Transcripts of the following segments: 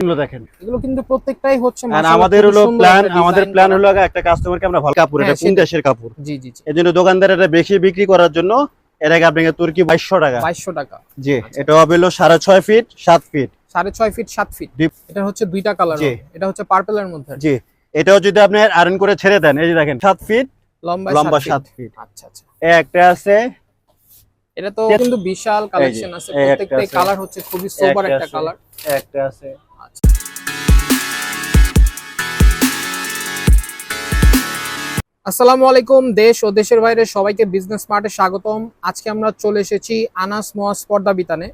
এগুলো দেখেন। এগুলো কিন্তু প্রত্যেকটাই হচ্ছে আর আমাদের হলো প্ল্যান আমাদের প্ল্যান হলো একটা কাস্টমারকে আমরা ভালো কাপড় এটা হ্যাঁ, কোন দেশের কাপড়? জি জি জি। দোকানদার এটা বেশি বিক্রি করার জন্য এর আগে আপনাকে তুর্কি বাইশশো টাকা। বাইশশো টাকা। জি আচ্ছা। এটা হবে হলো ফিট ফিট ফিট ফিট এটা হচ্ছে দুইটা কালার এটা হচ্ছে পার্পেলের মধ্যে। জি। এটাও যদি আপনি আয়রন করে ছেড়ে দেন এই যে দেখেন সাত ফিট লম্বা লম্বা সাত সাত ফিট আচ্ছা আচ্ছা। একটা আছে। এটা তো কিন্তু বিশাল কালেকশন আছে। আছে। কালার হচ্ছে খুবই একটা একটা কালার একটা আছে। আসসালামু আলাইকুম দেশ ও দেশের বাইরে সবাইকে বিজনেস মার্টে স্বাগতম। আজকে আমরা চলে এসেছি আনাস মোয়াজ পর্দা বিতানে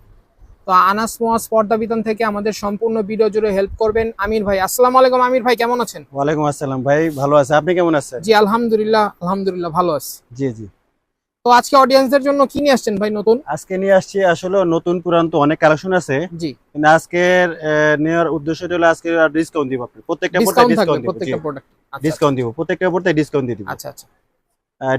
তো আনাস মোয়াজ পর্দা বিতান থেকে আমাদের সম্পূর্ণ ভিডিও জুড়ে হেল্প করবেন আমির ভাই। আসসালামু আলাইকুম আমির ভাই কেমন আছেন? ওয়ালাইকুম আসসালাম ভাই ভালো আছে। আপনি কেমন আছেন? জি আলহামদুলিল্লাহ আলহামদুলিল্লাহ ভালো আছি। জি জি। তো আজকে অডিয়েন্সদের জন্য কি নিয়ে আসছেন ভাই নতুন? আজকে নিয়ে আসছি আসলে নতুন পুরান তো অনেক কালেকশন আছে। জি। কিন্তু আজকের নেওয়ার উদ্দেশ্যটা হলো আজকে ডিসকাউন্ট দিব আপনি প্রত্যেকটা ডিসকাউন্ট থাকবে ডিসকাউন্ট দিব প্রত্যেকটা প্রোডাক্ট আচ্ছা ডিসকাউন্ট দিব প্রত্যেকটা পড়তে ডিসকাউন্ট দিয়ে দিব। আচ্ছা আচ্ছা।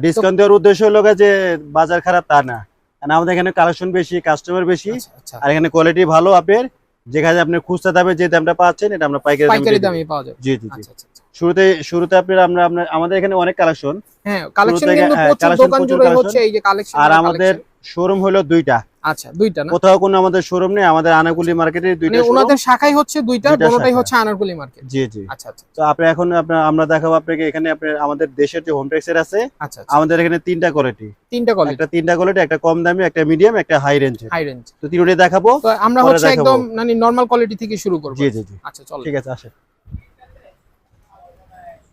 ডিসকাউন্ট দেওয়ার উদ্দেশ্য হলো যে বাজার খারাপ তা না। কারণ আমাদের এখানে কালেকশন বেশি কাস্টমার বেশি। আচ্ছা আচ্ছা। আর এখানে কোয়ালিটি ভালো আপনার যেখানে আপনি খুচরা দামে যে দামটা পাচ্ছেন এটা আমরা পাইকারি দামে পাওয়া যাবে জি জি জি। আচ্ছা আচ্ছা আচ্ছা। শুরুতে শুরুতে আপনার আমরা আমাদের এখানে অনেক কালেকশন হ্যাঁ কালেকশন কিন্তু হ্যাঁ, প্রচুর দোকান জুড়ে হচ্ছে এই যে কালেকশন আর আমাদের শোরুম হলো দুইটা। আচ্ছা দুইটা না? কোথাও কোনো আমাদের শোরুম নেই আমাদের আনাগুলি মার্কেটে দুইটা মানে ওনাদের শাখাই হচ্ছে দুইটা দুইটা দুটোটাই হচ্ছে আনারকুলি মার্কেট জি জি। আচ্ছা আচ্ছা। তো আপনি এখন আমরা দেখাবো আপনাকে এখানে আমাদের দেশের যে হোম টেক্সের আছে আচ্ছা আচ্ছা। আমাদের এখানে তিনটা কোয়ালিটি তিনটা কোয়ালিটি একটা তিনটা কোয়ালিটি একটা কম দামি একটা মিডিয়াম একটা হাই রেঞ্জ হাই রেঞ্জ তো তিনটাই দেখাবো তো আমরা হচ্ছে একদম মানে নরমাল কোয়ালিটি থেকে শুরু করব। জি জি জি। আচ্ছা চলো। ঠিক আছে আসে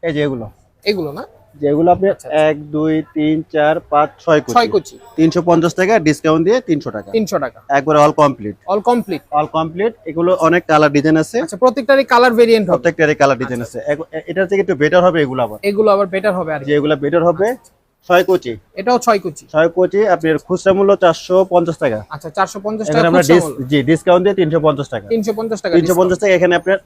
এই যে এগুলো? এগুলো না? যেগুলো আপনি আচ্ছা, আচ্ছা। এক দুই তিন চার পাঁচ ছয় ছয় কুচি। তিনশো পঞ্চাশ টাকা ডিসকাউন্ট দিয়ে তিনশো টাকা। তিনশো টাকা। একবারে all complete all complete all complete এগুলো অনেক কালার ডিজাইন আছে। আচ্ছা প্রত্যেকটারই কালার ভেরিয়েন্ট প্রত্যেকটারই কালার ডিজাইন আছে। এগ- এ- এটার থেকে একটু বেটার হবে এগুলো আবার। এগুলো আবার বেটার হবে আর কি। যে এগুলো বেটার হবে ছয় কোচি। এটাও ছয় কুচি। ছয় কোচি আপনার খুচরা মূল্য চারশো পঞ্চাশ টাকা। আচ্ছা চারশো পঞ্চাশ টাকা আমরা জি ডিসকাউন্ট দিয়ে তিনশো পঞ্চাশ টাকা। তিনশো পঞ্চাশ টাকা তিনশো। পঞ্চাশ টাকা এখানে আপনার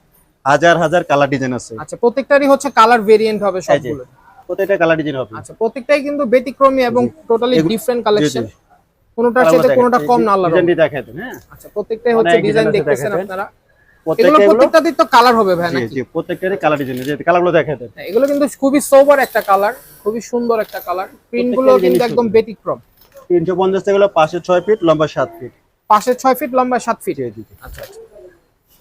হাজার হাজার কালার ডিজাইন আছে। আচ্ছা প্রত্যেকটারই হচ্ছে কালার ভেরিয়েন্ট হবে সবগুলো। প্রত্যেকটা কালার ডিজাইন হবে। আচ্ছা প্রত্যেকটাই কিন্তু ব্যতিক্রমী এবং টোটালি ডিফারেন্ট কালেকশন। কোনোটার আলাদা সাথে। কোনোটা কম না ডিজাইনটি রহমতে। দেখাই দেন, হ্যাঁ। আচ্ছা প্রত্যেকটাই হচ্ছে ডিজাইন দেখতেছেন আপনারা। এগুলো প্রত্যেকটাতে তো কালার হবে ভাই নাকি? জি প্রত্যেকটারই কালার ডিজাইন যে কালারগুলো দেখাই দেন হ্যাঁ, এগুলো কিন্তু খুবই সোবার একটা কালার খুবই সুন্দর একটা কালার প্রিন্টগুলো কিন্তু একদম। ব্যতিক্রম। টাকা হলো পাশে ছয় ফিট লম্বা সাত ফিট পাশে ফিট লম্বা ফিট। আচ্ছা আচ্ছা।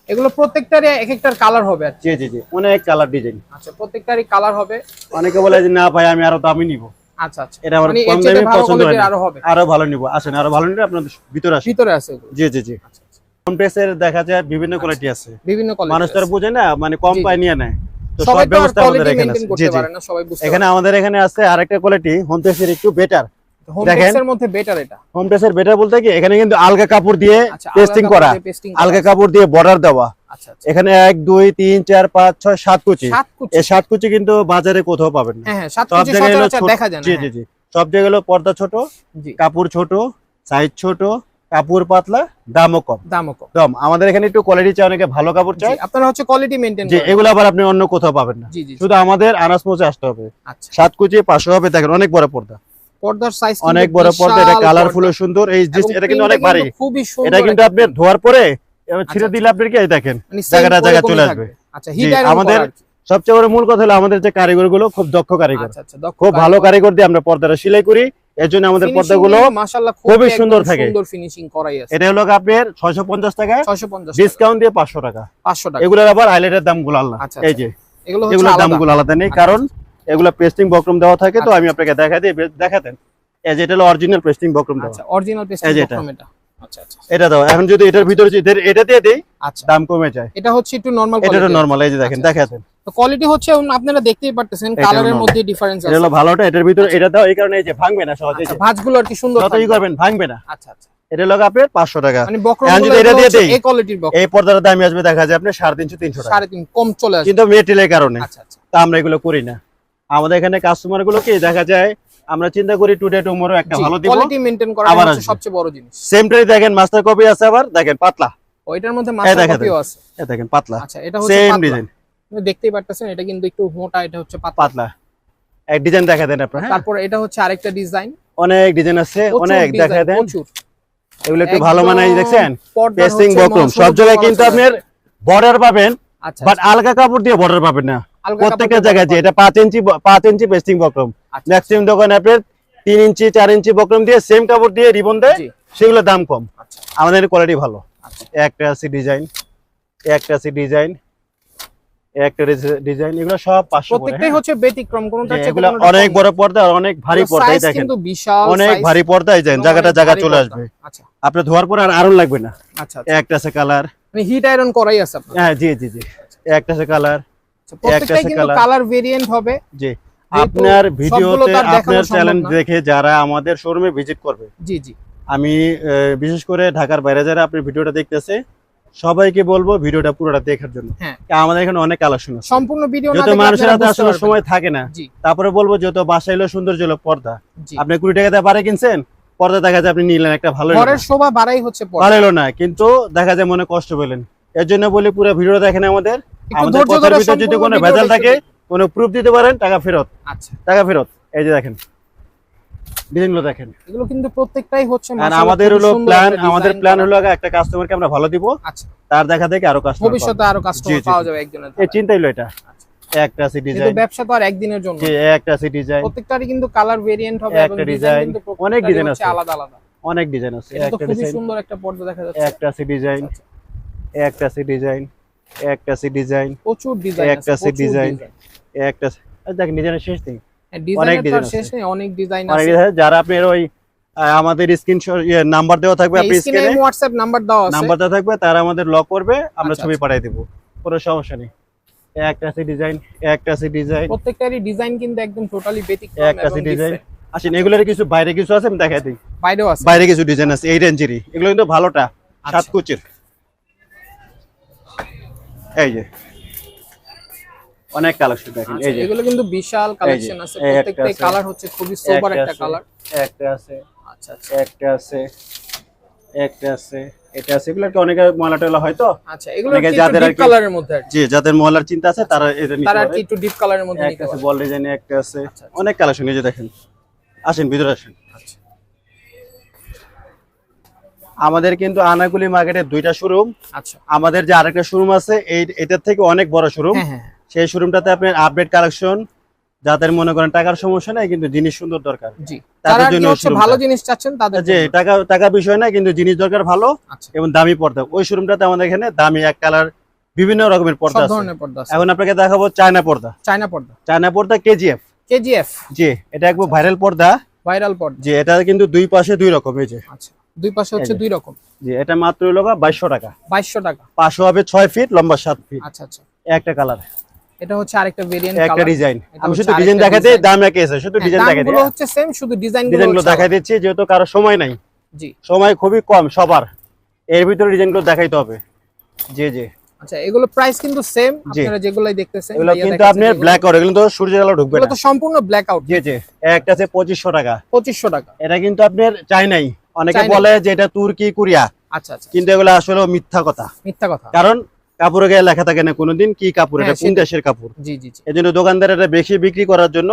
এগুলো প্রত্যেকটারই এক একটার কালার হবে আর জি জি জি। অনেক কালার ডিজাইন আচ্ছা প্রত্যেকটারই কালার হবে। অনেকে বলে যে না ভাই আমি আরও দামি নিব। আচ্ছা আচ্ছা। এটা আমার মানে কম দামে পছন্দ হয় আরও হবে। আরও ভালো নিব। আসেন আরও ভালো নিলে আপনাদের ভিতরে আসেন। ভিতরে আছে জি জি জি। আচ্ছা আচ্ছা। দেখা যায় বিভিন্ন কোয়ালিটি আছে। বিভিন্ন মানুষ তো বুঝে না মানে কম। পায় নিয়ে নেয়। তো সব ব্যবস্থা আমাদের এখানে আছে। জি জি। এখানে আমাদের এখানে আছে আরেকটা কোয়ালিটি হোম টেক্সের একটু বেটার মধ্যে বেটার এটা। হোম টেক্সের বেটার বলতে কি এখানে কিন্তু আলগা কাপড় দিয়ে পেস্টিং করা। আলগা কাপড় দিয়ে বর্ডার দেওয়া। এখানে এক দুই তিন চার পাঁচ ছয় সাত কুচি। এই সাত কুচি কিন্তু বাজারে কোথাও পাবেন না। সাত সব জায়গায় ছোট- দেখা যায় না জি। জি জি। সব জায়গায় পর্দা ছোট কাপড় ছোট সাইজ ছোট কাপড় পাতলা দামও কম। দামও কম। আমাদের এখানে একটু কোয়ালিটি চাই অনেকে ভালো কাপড় চাই আপনারা হচ্ছে কোয়ালিটি মেইনটেইন এগুলো আবার আপনি অন্য কোথাও পাবেন না। শুধু আমাদের আনাস মোচে আসতে হবে। আচ্ছা। সাত কুচি পাঁচশো হবে দেখেন অনেক বড় পর্দা। পর্দার সাইজ অনেক বড় পর্দা এটা কালারফুল সুন্দর এই এটা কিন্তু অনেক ভারী। খুবই সুন্দর এটা কিন্তু আপনি ধোয়ার পরে ছিঁড়ে আচ্ছা, দিলে আপনার কি দেখেন? মানে জায়গাটা জায়গা চলে আসবে। আচ্ছা আমাদের সবচেয়ে বড় মূল কথা হলো আমাদের যে কারিগরগুলো খুব দক্ষ কারিগর। আচ্ছা আচ্ছা খুব ভালো কারিগর। দিয়ে আমরা পর্দাটা সেলাই করি। এর জন্য আমাদের পর্দাগুলো খুবই সুন্দর থাকে। এটা হলো আপনার ছয়শো পঞ্চাশ টাকা। 650 ডিসকাউন্ট দিয়ে পাঁচশো টাকা। 500 টাকা। এগুলোর আবার হাইলাইটের দামগুলো আলাদা। আচ্ছা, এই আচ্ছা। যে এগুলো হচ্ছে এগুলোর আলাদা। নেই। আচ্ছা, কারণ এগুলো পেস্টিং বক্রম দেওয়া থাকে তো আচ্ছা, আমি আপনাকে দেখা দিই দেখাতেন যে এটা হলো অরিজিনাল পেস্টিং বক্রম আচ্ছা অরিজিনাল পেস্টিং। বক্রম এটা। আচ্ছা আচ্ছা। এটা দাও এখন যদি এটার ভিতরে যদি এটা দিয়ে দিই আচ্ছা। দাম কমে যায়। এটা হচ্ছে একটু নরমাল এটা কোয়ালিটি নর্মাল এই যে দেখেন দেখাতেন তো কোয়ালিটি হচ্ছে আপনারা দেখতেই পারতেছেন কালারের মধ্যে ডিফারেন্স এটা হলো ভালোটা এটার ভিতরে এটা দাও এই কারণে এই যে ভাঙবে না সহজে আচ্ছা ভাঁজগুলো আর কি সুন্দর যতই করবেন ভাঙবে না। আচ্ছা আচ্ছা। এটা আপনার পাঁচশো টাকা। মানে এই দামি আসবে দেখা যায় আপনার সাড়ে তিনশো তিনশো টাকা। কম চলে কিন্তু মেটেরিয়ালের কারণে। তা আমরা এগুলো করি না। আমাদের এখানে কাস্টমারগুলো কি দেখা যায় আমরা চিন্তা করি টুডে টুমোরো একটা ভালো দিব কোয়ালিটি মেইনটেইন করা হচ্ছে সবচেয়ে বড় জিনিস। সেমটাই দেখেন মাস্টার কপি আছে আবার দেখেন পাতলা। ওইটার মধ্যে মাস্টার কপিও আছে। এ দেখেন পাতলা। আচ্ছা এটা হচ্ছে সেম ডিজাইন আপনি দেখতেই পারতেছেন এটা কিন্তু একটু মোটা এটা হচ্ছে পাতলা। এক ডিজাইন দেখা দেন আপনার হ্যাঁ? তারপর এটা হচ্ছে আরেকটা ডিজাইন অনেক ডিজাইন আছে অনেক দেখা দেন। এগুলো একটু ভালো মানায় দেখছেন? Pasting buckram. সব জায়গায় কিন্তু। আপনার বর্ডার পাবেন আচ্ছা বাট আলগা কাপড় দিয়ে বর্ডার পাবেন না। প্রত্যেকটা জায়গায় যে এটা পাঁচ ইঞ্চি পাঁচ ইঞ্চি পেস্টিং বক্রম। ম্যাক্সিমাম দোকানে আপনার তিন ইঞ্চি চার ইঞ্চি বক্রম দিয়ে সেম কাপড় দিয়ে রিবন দেয় জি। সেগুলোর দাম কম। আচ্ছা। আমাদের কোয়ালিটি ভালো। আচ্ছা। একটা আছে ডিজাইন একটা আছে ডিজাইন একটা ডিজাইন এগুলো সব পাঁচশো প্রত্যেকটাই হ্যাঁ? হচ্ছে ব্যতিক্রম কোনটা এগুলো অনেক বড় পর্দা আর অনেক ভারী এগুলো পর্দা দেখেন। কিন্তু বিশাল অনেক ভারী জায়গাটা জায়গা চলে আসবে। আচ্ছা। আপনি ধোয়ার পর আর আরন লাগবে না। আচ্ছা। একটা আছে কালার মানে হিট আয়রন করাই আছে আপনার। হ্যাঁ জি জি জি। একটা আছে কালার প্রত্যেকটাই কিন্তু কালার ভেরিয়েন্ট হবে। জি। আপনার ভিডিওতে তো আর দেখানো আপনার চ্যানেল দেখে যারা আমাদের শোরুমে ভিজিট করবে। জি জি। আমি বিশেষ করে ঢাকার বাইরে যারা আপনি ভিডিওটা দেখতেছে সবাইকে বলব ভিডিওটা পুরোটা দেখার জন্য। হ্যাঁ। আমাদের এখানে অনেক কালেকশন সম্পূর্ণ ভিডিও যত মানুষের হাতে আসলে সময় থাকে না। না। তারপরে বলব যত বাসায় এলো সৌন্দর্য হলো পর্দা। আপনি কুড়ি টাকাতে পারে কিনছেন পর্দা দেখা যায় আপনি নিলেন একটা ভালো ঘরের। শোভা বাড়াই হচ্ছে। না কিন্তু দেখা যায় মনে কষ্ট পেলেন। এর জন্য বলি পুরো ভিডিও দেখেন আমাদের। আমাদের কথার ভিতরে যদি কোনো ভেজাল থাকে কোনো প্রুফ দিতে পারেন টাকা ফেরত। আচ্ছা। টাকা ফেরত। এই যে দেখেন ডিজাইনগুলো দেখেন। এগুলো কিন্তু প্রত্যেকটাই হচ্ছে আর আমাদের হলো প্ল্যান একটা আমাদের প্ল্যান হলো আগে একটা কাস্টমারকে আমরা ভালো দিব আচ্ছা। তার দেখা দেখে আরও কাস্টমার ভবিষ্যতে আরও কাস্টমার জি, জি, পাওয়া যাবে একজনের এই চিন্তাই হলো এটা? একটা আছে কিন্তু ডিজাইন ব্যবসা তো আর একদিনের জন্য। যে একটা আছে ডিজাইন প্রত্যেকটারই কিন্তু কালার ভেরিয়েন্ট হবে এবং একটা ডিজাইন কিন্তু অনেক হচ্ছে আছে। আলাদা আলাদা। অনেক ডিজাইন আছে। একটা ডিজাইন সুন্দর একটা পর্দা দেখা যাচ্ছে। একটা আছে ডিজাইন আচ্ছা। একটা আছে ডিজাইন একটা ডিজাইন প্রচুর ডিজাইন একটা ডিজাইনের শেষ নেই। ডিজাইনের তো শেষ নেই অনেক ডিজাইন আছে। যারা আপনার ওই আমাদের স্ক্রিন নাম্বার দেওয়া থাকবে আপনি স্ক্রিনে স্ক্রিনে নাম্বার দেওয়া আছে। নাম্বার দেওয়া থাকবে তারা আমাদের লক করবে আমরা আচ্ছা, ছবি আচ্ছা। পাঠিয়ে দেবো। কোনো সমস্যা নেই। একটা আছে ডিজাইন একটা আছে ডিজাইন প্রত্যেকটারই ডিজাইন কিন্তু একদম টোটালি ব্যতিক্রম একটা ডিজাইন আসেন এগুলোর কিছু বাইরে কিছু আছে? আমি দেখাই দিই। বাইরেও আছে। বাইরে কিছু ডিজাইন আছে এই রেঞ্জেরই এগুলো কিন্তু ভালোটা সাত আচ্ছা। কুচির এই যে। অনেক কালেকশন দেখেন আচ্ছা, এই যে। এগুলো কিন্তু বিশাল কালেকশন আছে। প্রত্যেকটাই কালার হচ্ছে খুবই সোবার একটা কালার একটা আছে আচ্ছা আচ্ছা। একটা আছে একটা আছে এটা আছে। এগুলো অনেকে ময়লা টয়লা হয় তো? আচ্ছা এগুলো যাদের ডিপ কালারের মধ্যে যাদের ময়লার চিন্তা আছে তারা এটা নিতে তারা কি একটু ডিপ কালারের মধ্যে একটা আছে পারে। বল ডিজাইনে একটা আছে। আচ্ছা, আচ্ছা। অনেক কালেকশন এই যে দেখেন। আসেন ভিতরে আসেন। আচ্ছা। আমাদের কিন্তু আনাগুলি মার্কেটে দুইটা শোরুম আচ্ছা। আমাদের যে আরেকটা শোরুম আছে এই এটার থেকে অনেক বড় শোরুম হ্যাঁ হ্যাঁ। সেই শোরুমটাতে আপনার আপডেট কালেকশন যাদের মনে করেন টাকার সমস্যা নাই কিন্তু জিনিস সুন্দর দরকার। জি। তাদের জন্য ভালো জিনিস চাচ্ছেন তাদের যে টাকা টাকা বিষয় না কিন্তু জিনিস দরকার ভালো আচ্ছা। এবং দামি পর্দা। ওই শোরুমটাতে আমাদের এখানে দামি এক কালার বিভিন্ন রকমের পর্দা আছে। ধরনের পর্দা আছে। এখন আপনাকে দেখাবো চায়না পর্দা। চায়না পর্দা। চায়না পর্দা কেজিএফ কেজিএফ জি এটা একবার ভাইরাল পর্দা। ভাইরাল পর্দা। যে এটা কিন্তু দুই পাশে দুই রকম এই যে। আচ্ছা। দুই পাশে হচ্ছে দুই রকম। জি এটা মাত্র হলো বাইশশো টাকা। বাইশশো টাকা। পাঁচশো হবে ছয় ফিট লম্বা সাত ফিট। আচ্ছা আচ্ছা। একটা কালার। এটা হচ্ছে আরেকটা ভেরিয়েন্ট একটা ডিজাইন আমি শুধু ডিজাইন দেখাতে দাম একে আছে শুধু ডিজাইন দেখাতে গুলো হচ্ছে সেম শুধু ডিজাইনগুলো দেখাই দিচ্ছি যেহেতু কারও সময় নাই। জি। সময় খুবই কম সবার। এর ভিতরে ডিজাইনগুলো দেখাইতে হবে। জি জি। আচ্ছা এগুলো প্রাইস কিন্তু সেম। আপনারা যেগুলাই দেখতেছেন এগুলো কিন্তু আপনার ব্ল্যাক আউট এগুলো তো সূর্যের আলো ঢুকবে এগুলো না। তো সম্পূর্ণ ব্ল্যাক আউট জি জি। একটা আছে পঁচিশশো টাকা। পঁচিশশো টাকা। এটা কিন্তু আপনার চাই নাই। অনেকে বলে যে এটা তুর্কি কোরিয়া। আচ্ছা আচ্ছা কিন্তু এগুলো আসলে মিথ্যা কথা। মিথ্যা কথা। কারণ কাপড়ে গায়ে লেখা থাকে না কোনোদিন কি কাপড় এটা হ্যাঁ, কোন দেশের কাপড়। জি জি এই জন্য দোকানদার এটা বেশি বিক্রি করার জন্য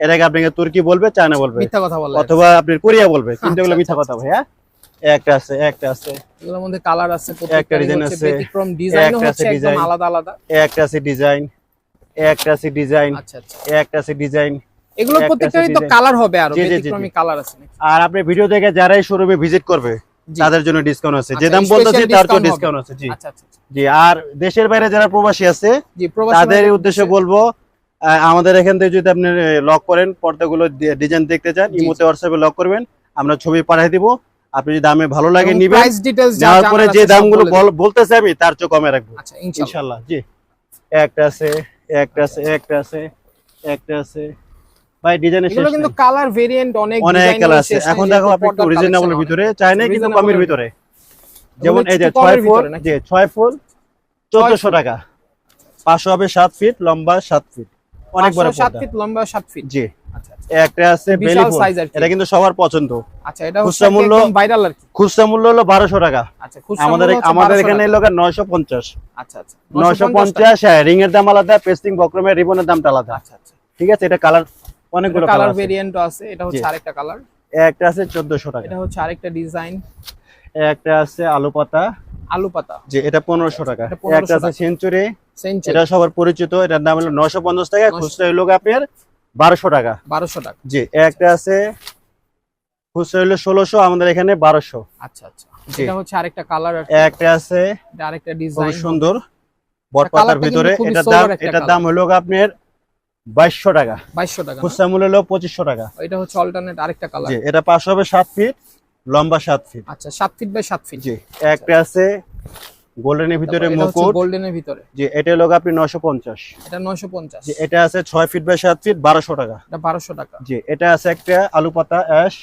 এটাকে আপনাকে তুর্কি বলবে চায়না বলবে। মিথ্যা কথা বলে। অথবা আপনার কোরিয়া বলবে। কিন্তু এগুলো আচ্ছা, মিথ্যা আচ্ছা, কথা ভাইয়া। একটা আছে একটা আছে। এগুলোর মধ্যে কালার আছে একটা হচ্ছে আছে, ব্যতিক্রম আছে হচ্ছে একদম আলাদা আলাদা। একটা আছে ডিজাইন একটা আছে ডিজাইন আচ্ছা আচ্ছা। একটা আছে ডিজাইন এগুলো একটা প্রত্যেকটারই তো কালার হবে আর। ব্যতিক্রমী কালার আছে আর আপনি ভিডিও দেখে যারাই শোরুমে ভিজিট করবে। তাদের জন্য ডিসকাউন্ট আছে। যে আচ্ছা, দাম বলতেছি তার জন্য ডিসকাউন্ট আছে জি। আচ্ছা আচ্ছা। জি আর দেশের বাইরে যারা প্রবাসী আছে তাদের উদ্দেশ্যে বলব আমাদের এখান থেকে যদি আপনি লক করেন পর্দাগুলো ডিজাইন দেখতে চান ইমোতে হোয়াটসঅ্যাপে লক করবেন আমরা ছবি পাঠিয়ে দিব। আপনি যদি দামে ভালো লাগে নিবেন price details যা জানার পরে যে দামগুলো বলতেছে আমি তার চেয়ে কমে রাখব। আচ্ছা ইনশাআল্লাহ জি। একটা আছে একটা আছে একটা আছে একটা আছে। ভাই ডিজাইনের শেষ কিন্তু কালার ভেরিয়েন্ট অনেক অনেক কালার আছে। এখন দেখো আপনি একটু পর্দার ভিতরে চাই না কিন্তু কমের ভিতরে। যেমন এই যে একটু কমের ছয় ফুল ভিতরে নাকি? যে ছয় ফুল চোদ্দশো টাকা। পাঁচশো হবে সাত ফিট লম্বা সাত ফিট অনেক বড় পাঁচশো ফিট লম্বা সাত ফিট জি। আচ্ছা। একটা আছে বেলি ফুল size আর কি। এটা কিন্তু সবার পছন্দ। আচ্ছা এটা খুচরা মূল্য- ভাইরাল আর কি। খুচরা মূল্য হলো বারোশো টাকা। আচ্ছা আমাদের আমাদের এখানে টাকা। লোক নয়শো পঞ্চাশ। আচ্ছা আচ্ছা। নয়শো 950 পঞ্চাশ হ্যাঁ রিং এর দাম আলাদা পেস্টিং বক্রমের রিবনের দামটা আলাদা। আচ্ছা আচ্ছা। ঠিক আছে এটা কালার অনেকগুলো কালার ভেরিয়েন্টও আছে। এটা হচ্ছে আরেকটা কালার একটা আছে চোদ্দশো টাকা। এটা হচ্ছে আরেকটা ডিজাইন একটা আছে আলু পাতা। আলু পাতা। যে এটা পনেরোশো টাকা। একটা আছে সেঞ্চুরি। সেঞ্চুরি। এটা সবার পরিচিত এটার দাম হলো নশো পঞ্চাশ টাকা খুচরা হলো আপনার বারোশো টাকা। বারোশো টাকা। জি একটা আছে খুচরা হলো ষোলোশো আমাদের এখানে বারোশো। আচ্ছা আচ্ছা। এটা হচ্ছে আরেকটা কালার একটা আছে আরেকটা খুব ডিজাইন সুন্দর বটপাতার ভিতরে। এটার দাম এটার দাম হলো আপনার বাইশশো টাকা। বাইশশো টাকা খুচরা মূল্য হলো পঁচিশশো টাকা। এটা হচ্ছে অল্টারনেট আরেকটা কালার জি এটা পাঁচশো হবে সাত ফিট লম্বা সাত ফিট আচ্ছা সাত ফিট বাই সাত ফিট জি একটা আছে গোল্ডেনের ভিতরে মুকুট। গোল্ডেনের ভিতরে। জি এটা হলো আপনি নশো পঞ্চাশ। এটা নয়শো পঞ্চাশ। জি এটা আছে ছয় ফিট বাই সাত ফিট বারোশো টাকা। এটা বারোশো টাকা। জি এটা আছে একটা আলু পাতা অ্যাশ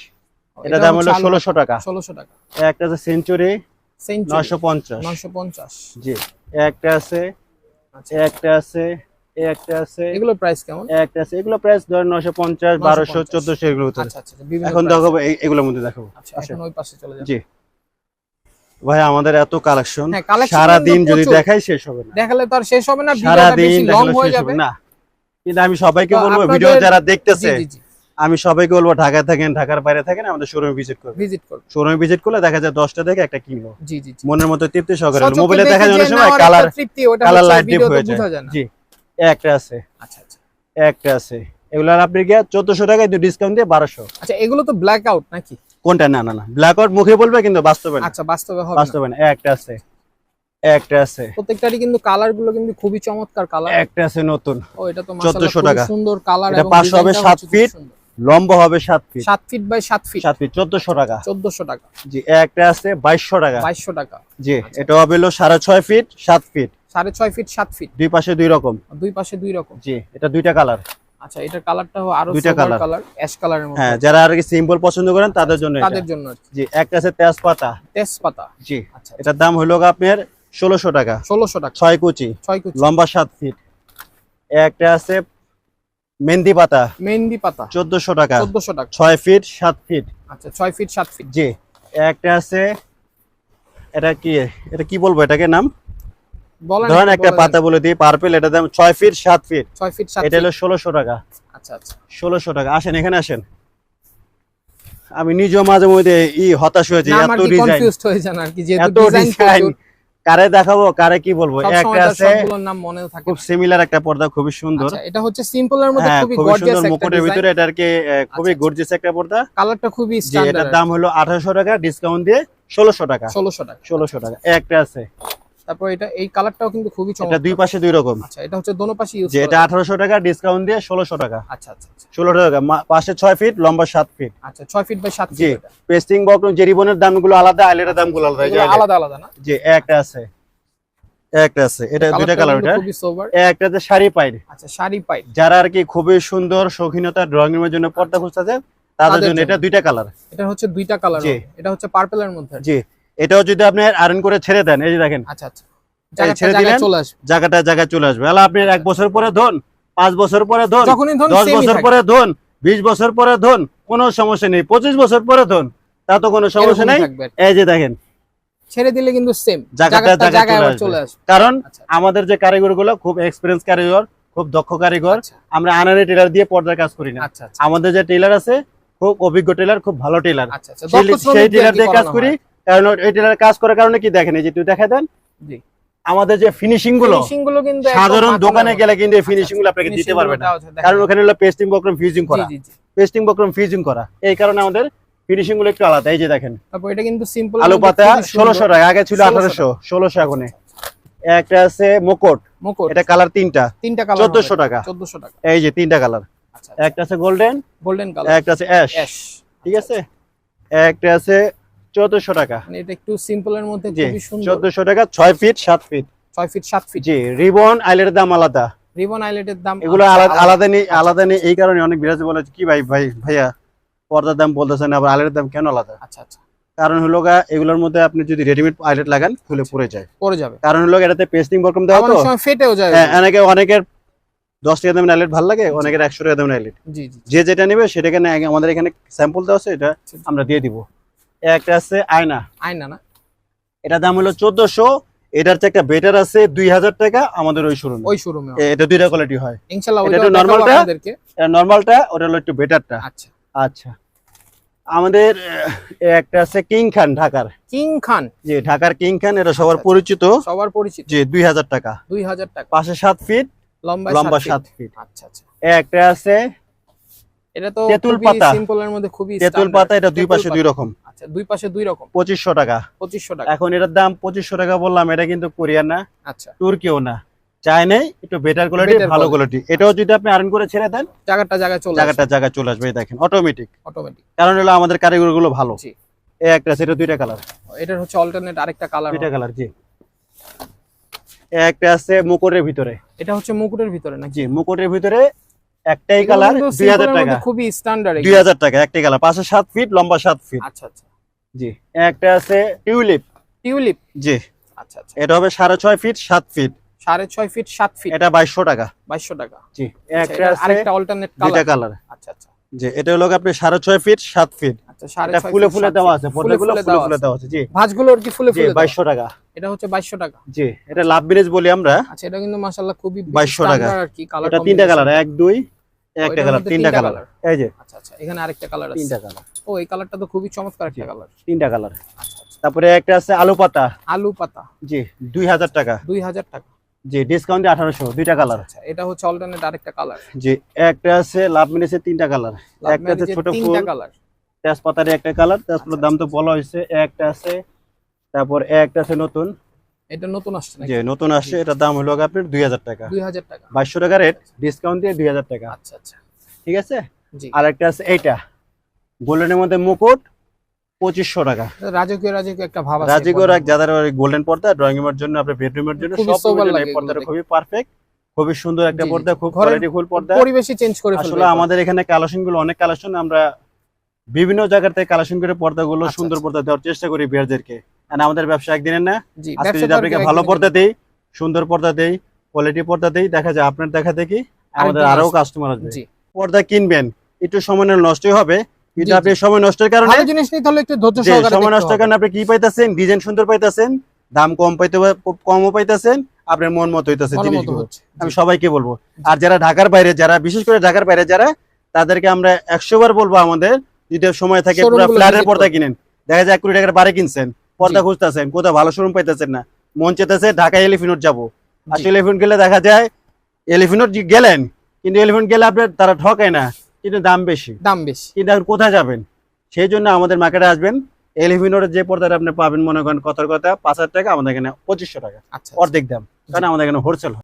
এটা দাম হলো ষোলোশো টাকা। ষোলোশো টাকা। একটা আছে সেঞ্চুরি সেঞ্চুরি নশো পঞ্চাশ। নয়শো পঞ্চাশ। জি একটা আছে আচ্ছা। একটা আছে একটা আছে। এগুলোর প্রাইস কেমন? একটা আছে। এগুলো প্রাইস ধরেন নশো পঞ্চাশ বারোশো 950 চোদ্দশো এগুলো হতে আচ্ছা আচ্ছা এখন দেখাবো এগুলোর মধ্যে দেখাবো আচ্ছা এখন ওই পাশে চলে যান জি। ভাই আমাদের এত কালেকশন হ্যাঁ, সারা দিন কিন্তু যদি দেখাই শেষ হবে না। দেখালে তো আর শেষ হবে না সারা দিন লং হয়ে যাবে। না। কিন্তু আমি সবাইকে বলব ভিডিও যারা দেখতেছে আমি সবাইকে বলব ঢাকায় থাকেন ঢাকার বাইরে থাকেন আমাদের শোরুমে ভিজিট করবে ভিজিট শোরুমে ভিজিট করলে দেখা যায় দশটা থেকে একটা কিনবো। জি জি জি। মনের মতো তৃপ্তি সহকারে। মোবাইলে দেখা যে যাওয়ার সময় কালার লাইট ডিপ হয়ে যায়। যায় জি। একটা আছে। আচ্ছা আচ্ছা। একটা আছে। এগুলো আপনি গিয়ে চোদ্দশো টাকায় ডিসকাউন্ট দিয়ে বারোশো। আচ্ছা এগুলো তো ব্ল্যাক আউট নাকি? কোনটা? না না না। ব্ল্যাক আউট মুখে বলবে কিন্তু বাস্তবে আচ্ছা বাস্তবে হবে বাস্তবে না। একটা আছে। একটা আছে। প্রত্যেকটারই কিন্তু কালারগুলো কিন্তু খুবই চমৎকার কালার একটা আছে নতুন। ও এটা তো মাশাআল্লাহ 1400 টাকা। সুন্দর কালার এটা এবং 500 হবে ফিট। লম্বা হবে feet feet by feet feet চোদ্দশো টাকা। চোদ্দশো টাকা। জি একটা আছে টাকা। টাকা। জি এটা হবে হলো সাড়ে ছয় ফিট সাত ফিট সাড়ে ছয় ফিট সাত ফিট দুই পাশে দুই রকম? দুই পাশে দুই রকম। জি এটা দুইটা কালার আচ্ছা এটার কালারটা আরও দুইটা কালার কালার অ্যাশ কালারের মধ্যে। হ্যাঁ যারা আর কি সিম্পল পছন্দ করেন তাদের জন্য এটা। তাদের জন্য জি একটা আছে তেজপাতা। তেজপাতা। জি আচ্ছা এটার দাম হলো আপনার ষোলোশো টাকা। ষোলোশো টাকা। ছয় কুচি। ছয় কুচি। লম্বা সাত ফিট একটা আছে মেহেন্দি পাতা। মেহেন্দি পাতা। চোদ্দশো টাকা। চোদ্দশো টাকা। ছয় ফিট সাত ফিট আচ্ছা ছয় ফিট সাত ফিট জি একটা আছে এটা কি এটা কি বলব এটাকে নাম? ধরেন একটা পাতা বলে দিই পার্পেল এটা দাম ছয় ফিট সাত ফিট ছয় ফিট এটা হলো ষোলোশো টাকা। আচ্ছা আচ্ছা। ষোলোশো টাকা। আসেন এখানে আসেন। আমি নিজেও মাঝে মধ্যে ই হতাশ হয়েছি এত ডিজাইন এত ডিজাইন কারে দেখাবো কারে কি বলব? একটা আছে খুব সিমিলার একটা পর্দা খুবই সুন্দর। আচ্ছা এটা হচ্ছে সিম্পলের মধ্যে হ্যাঁ খুবই খুবই গর্জিয়াস সুন্দর একটা মুকুটের ভিতরে এটা আর কি খুবই আচ্ছা। গর্জিয়াস একটা পর্দা। কালারটা খুবই এটার দাম হলো আঠারোশো টাকা ডিসকাউন্ট দিয়ে ষোলোশো টাকা। 1600 টাকা। ষোলোশো টাকা একটা আছে। তারপর এটা এই কালারটাও কিন্তু খুবই চমৎকার। এটা দুই পাশে দুই রকম। আচ্ছা এটা হচ্ছে দোনো পাশে ইউজ যে এটা আঠারোশো টাকা ডিসকাউন্ট দিয়ে ষোলোশো টাকা। আচ্ছা আচ্ছা আচ্ছা। ষোলোশো টাকা পাশে ছয় ফিট লম্বা সাত ফিট আচ্ছা 6 ফিট বাই 7 ফিট এটা। পেস্টিং বক্রম যে রিবনের দামগুলো আলাদা আইলেটের দামগুলো আলাদা আলাদা আলাদা না? যে একটা আছে। একটা আছে। এটা দুইটা কালার এটা। খুবই সোবার একটা আছে শাড়ি পাইড আচ্ছা শাড়ি পাইট যারা আর কি খুবই সুন্দর শৌখিনতা ড্রয়িং রুমের জন্য পর্দা খুঁজতেছে তাদের তাদের জন্য এটা দুইটা কালার এটা হচ্ছে দুইটা কালার এটা হচ্ছে পার্পলের মধ্যে। জি। এটাও যদি আপনি আয়রন করে ছেড়ে দেন এই যে দেখেন। আচ্ছা আচ্ছা। ছেড়ে দিলেন? জায়গাটা জায়গায় চলে আসবে। তাহলে আপনি এক বছর পরে ধন পাঁচ বছর পরে ধন ধরুন দশ বছর পরে ধন বিশ বছর পরে ধন কোনো সমস্যা নেই। পঁচিশ বছর পরে ধন তা তো কোনো সমস্যা নেই। থাকবে। আর কি। এই যে দেখেন। ছেড়ে দিলে কিন্তু সেম জায়গাটা জায়গাটা জায়গায় জায়গায় চলে আসবে। কারণ আচ্ছা আমাদের যে কারিগরগুলো খুব এক্সপিরিয়েন্স কারিগর খুব দক্ষ কারিগর আচ্ছা। আমরা আনারে টেলার দিয়ে পর্দার কাজ করি না। আচ্ছা আচ্ছা। আমাদের যে টেলার আছে খুব অভিজ্ঞ টেলার খুব ভালো টেলার। আচ্ছা আচ্ছা। সেই টেলার দিয়ে কাজ করি। কারণ এই টেলার কাজ করার কারণে কি দেখেন এই যে তুই দেখা দেন। জি। আমাদের যে ফিনিশিংগুলো কিন্তু সাধারণ দোকানে গেলে কিন্তু এই আচ্ছা, ফিনিশিংগুলো আপনাকে দিতে পারবে না। কারণ ওখানে হলো পেস্টিং বক্রম ফিউজিং করা। পেস্টিং বক্রম ফিউজিং করা। এই কারণে আমাদের ফিনিশিংগুলো একটু আলাদা। এই যে দেখেন। তারপর এটা কিন্তু সিম্পল আলু পাতা ষোলোশো টাকা আগে ছিল 1600 আঠারোশো ষোলোশো একটা আছে মুকুট। মুকুট। এটা কালার তিনটা। তিনটা কালার 1400 টাকা। 1400 টাকা। এই যে তিনটা কালার আচ্ছা একটা আছে গোল্ডেন গোল্ডেন কালার একটা আছে অ্যাশ অ্যাশ ঠিক আছে? একটা আছে চোদ্দশো টাকা। মানে এটা একটু সিম্পলের মধ্যে জি খুবই সুন্দর। চোদ্দশো টাকা ছয় ফিট সাত ফিট 6 ফিট 7 ফিট জি রিবন আইলের দাম আলাদা। রিবন আইলেটের দাম এগুলো আলাদা। আলাদা নেই আলাদা নেই এই কারণে অনেক বিরাজ বলে কি ভাই ভাই ভাইয়া পর্দার দাম বলতেছেন আবার আইলের দাম কেন আলাদা? আচ্ছা আচ্ছা। কারণ হলো গা এগুলোর মধ্যে আপনি যদি রেডিমেড আইলেট লাগান খুলে পড়ে যায়। পড়ে যাবে। কারণ হলো এটাতে পেস্টিং বরকম দেওয়া তো। ফেটেও যায়। হ্যাঁ অনেকে অনেকের দশ টাকা দামের আইলেট ভালো লাগে অনেকের একশো টাকা দামের আইলেট। জি জি যে যেটা নেবে সেটাকে আমাদের এখানে স্যাম্পল দেওয়া আছে এটা আমরা দিয়ে দিব। একটা আছে আয়না। আয়না না? এটার দাম হলো চোদ্দশো। এটার চেয়ে একটা বেটার আছে দুই হাজার টাকা আমাদের ওই শোরুমে ওই শোরুমে এটা দুইটা কোয়ালিটি হয়। ইনশাআল্লাহ এটা ওইটা নরমালটা নর্মালটা ওটা হলো একটু বেটারটা আচ্ছা। আচ্ছা। আমাদের একটা আছে কিং খান ঢাকার। কিং খান যে ঢাকার কিং খান এটা সবার আচ্ছা, পরিচিত। সবার পরিচিত? যে দুই হাজার টাকা। দুই হাজার টাকা। পাশে সাত ফিট লম্বা লম্বা সাত ফিট আচ্ছা আচ্ছা। একটা আছে এটা তো তেঁতুল পাতা। সিম্পলের মধ্যে খুবই তেঁতুল পাতা এটা দুই পাশে দুই রকম। আচ্ছা দুই পাশে দুই রকম? পঁচিশশো টাকা। পঁচিশশো টাকা। এখন এটার দাম পঁচিশশো টাকা বললাম এটা কিন্তু কোরিয়ান না। আচ্ছা। তুর্কিও না। চায়নাই একটু বেটার কোয়ালিটি ভালো কোয়ালিটি এটাও যদি আপনি আয়রন করে ছেড়ে দেন জায়গাটা জায়গায় চলে জায়গাটা জায়গা চলে আসবে দেখেন অটোমেটিক অটোমেটিক কারণ হলো আমাদের কারিগরগুলো ভালো এই একটা সেটা দুইটা কালার এটার হচ্ছে অল্টারনেট আরেকটা কালার দুইটা কালার জি। এই একটা আছে মুকুটের ভিতরে। এটা হচ্ছে মুকুটের ভিতরে জি মুকুটের ভিতরে একটাই কালার টাকা। খুবই স্ট্যান্ডার্ড দুই হাজার টাকা একটাই কালার পাশে সাত ফিট লম্বা সাত ফিট আচ্ছা আচ্ছা। জি। একটা আছে টিউলিপ। টিউলিপ? জি। আচ্ছা আচ্ছা। এটা হবে সাড়ে ছয় ফিট সাত ফিট। সাড়ে ছয় ফিট সাত ফিট? এটা বাইশশো টাকা। বাইশশো টাকা। জি। আচ্ছা, একটা আরেকটা অল্টারনেট দুইটা কালার কালার আচ্ছা আচ্ছা। জি এটা হলো আপনি সাড়ে ছয় ফিট সাত ফিট। আচ্ছা সাড়ে ফুলে ফুলে দেওয়া আছে ফুলে পর্দাগুলো ফুলে ফুলে দেওয়া আছে। জি। ভাঁজগুলোর কি ফুলে বাইশশো টাকা। এটা হচ্ছে বাইশশো টাকা। জি এটা লাভ ব্রিজ বলি আমরা। আচ্ছা এটা কিন্তু মাশাআল্লাহ খুবই 2200 টাকা। আর কি কালার এটা তিনটা কালার এক দুই। একটা কালার তিনটা কালার এই যে আচ্ছা আচ্ছা এখানে আরেকটা কালার আছে। তিনটা কালার ও এই কালারটা তো খুবই চমৎকার একটা কালার তিনটা কালার আচ্ছা আচ্ছা। তারপরে একটা আছে আলু পাতা। আলু পাতা। জি দুই হাজার টাকা। দুই হাজার টাকা। জি ডিসকাউন্টে আঠারোশো দুইটা কালার আচ্ছা এটা হচ্ছে অল্টারনেট আরেকটা কালার জি একটা আছে লাভ মিনিসের তিনটা কালার একটা আছে ছোট ফুল। তিনটা কালার তেজপাতার একটা কালার তেজপাতার আচ্ছা, দাম তো বলা হয়েছে। একটা আছে তারপর একটা আছে নতুন। এটা নতুন আসছে নাকি? নতুন আসছে এটার দাম হলো আপনার দুই হাজার টাকা। দুই হাজার টাকা। বাইশশো টাকা রেট ডিসকাউন্ট দিয়ে দুই হাজার টাকা। আচ্ছা আচ্ছা। ঠিক আছে? জি। আর একটা আছে এইটা। গোল্ডেনের মধ্যে মুকুট পঁচিশশো টাকা। রাজকীয় রাজকীয় একটা ভাব এক যাদের গোল্ডেন পর্দা ড্রয়িং রুমের জন্য আপনার বেডরুমের জন্য সব পর্দাটা খুবই পারফেক্ট খুবই সুন্দর একটা পর্দা খুব কোয়ালিটি ফুল পর্দা। পরিবেশই চেঞ্জ করে আসলে আমাদের এখানে কালেকশনগুলো অনেক কালেকশন আমরা বিভিন্ন জায়গা থেকে কালেকশন করে পর্দাগুলো আচ্ছা, সুন্দর আচ্ছা। পর্দা দেওয়ার চেষ্টা করি বিয়ারদেরকে। আমাদের ব্যবসা একদিনের না? আজকে যদি আপনাকে ভালো পর্দা দেই সুন্দর পর্দা দেই কোয়ালিটি পর্দা দেই দেখা যায় আপনার দেখা দেখি আমাদের আরও কাস্টমার আসবে। জি। পর্দা কিনবেন একটু সময় নিলে নষ্টই হবে। কিন্তু আপনি সময় নষ্টের কারণে জিনিস নিতে হলে একটু ধৈর্য সহকারে সময় নষ্টের কারণে আপনি কি পাইতেছেন? ডিজাইন সুন্দর পাইতেছেন দাম কম পাইতে কমও পাইতেছেন আপনার মন মতো হইতেছে জিনিসগুলো। আমি সবাইকে বলব। আর যারা ঢাকার বাইরে যারা বিশেষ করে ঢাকার বাইরে যারা তাদেরকে আমরা একশো বার বলব আমাদের যদি সময় থাকে পুরো ফ্ল্যাটের পর্দা কিনেন। দেখা যায় এক কোটি টাকার বারে কিনছেন। পর্দা খুঁজতেছেন কোথাও ভালো শোরুম পাইতেছেন না। মন চেতেছে ঢাকা এলিফিনোট যাব। আসলে এলিফিনোট গেলে দেখা যায় এলিফিনোট গেলেন কিন্তু এলিফিনোট গেলে আপনার তারা ঠকায় না কিন্তু দাম বেশি। দাম বেশি। কিন্তু এখন কোথায় যাবেন? সেই জন্য আমাদের মার্কেটে আসবেন। এলিফিনোটের যে পর্দাটা আপনি পাবেন মনে করেন কথার কথা পাঁচ হাজার টাকা আমাদের এখানে পঁচিশশো টাকা। আচ্ছা অর্ধেক দাম কারণ আমাদের এখানে হোলসেল